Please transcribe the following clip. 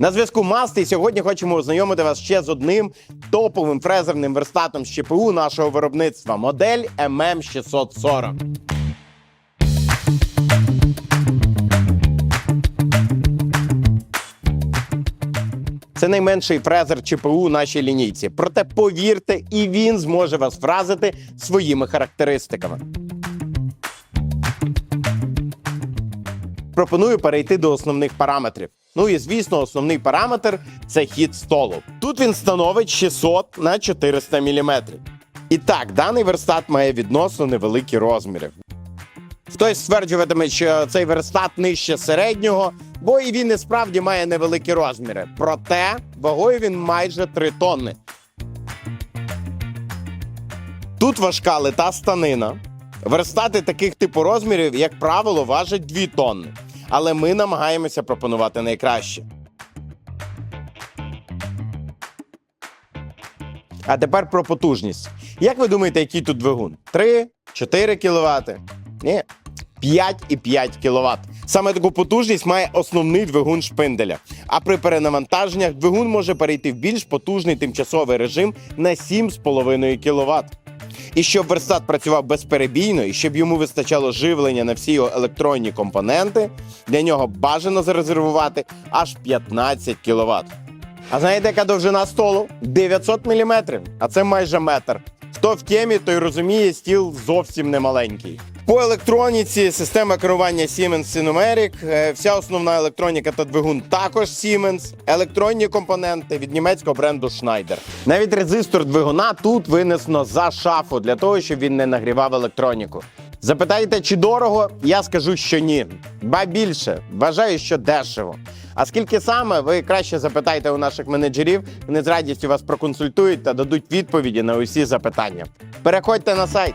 На зв'язку Масти сьогодні хочемо ознайомити вас ще з одним топовим фрезерним верстатом з ЧПУ нашого виробництва модель MM640. Це найменший фрезер ЧПУ у нашій лінійці. Проте повірте, і він зможе вас вразити своїми характеристиками. Пропоную перейти до основних параметрів. Ну і звісно, основний параметр це хід столу. Тут він становить 600 на 400 мм. І так, даний верстат має відносно невеликі розміри. Хтось стверджуватиме, що цей верстат нижче середнього, бо і він і справді має невеликі розміри. Проте вагою він майже 3 тонни. Тут важка лита станина. Верстати таких типу розмірів, як правило, важать 2 тонни. Але ми намагаємося пропонувати найкраще. А тепер про потужність. Як ви думаєте, який тут двигун? 3, 4 кВт? Ні. 5,5 кВт. Саме таку потужність має основний двигун шпинделя. А при перенавантаженнях двигун може перейти в більш потужний тимчасовий режим на 7,5 кВт. І щоб верстат працював безперебійно, і щоб йому вистачало живлення на всі його електронні компоненти, для нього бажано зарезервувати аж 15 кВт. А знаєте, яка довжина столу? 900 мм, а це майже метр. Хто в темі, той розуміє, стіл зовсім не маленький. По електроніці система керування Siemens Sinomeric, е, вся основна електроніка та двигун також Siemens, електронні компоненти від німецького бренду Schneider. Навіть резистор двигуна тут винесено за шафу для того, щоб він не нагрівав електроніку. Запитаєте, чи дорого? Я скажу, що ні. Ба більше, вважаю, що дешево. А скільки саме, ви краще запитайте у наших менеджерів, вони з радістю вас проконсультують та дадуть відповіді на усі запитання. Переходьте на сайт.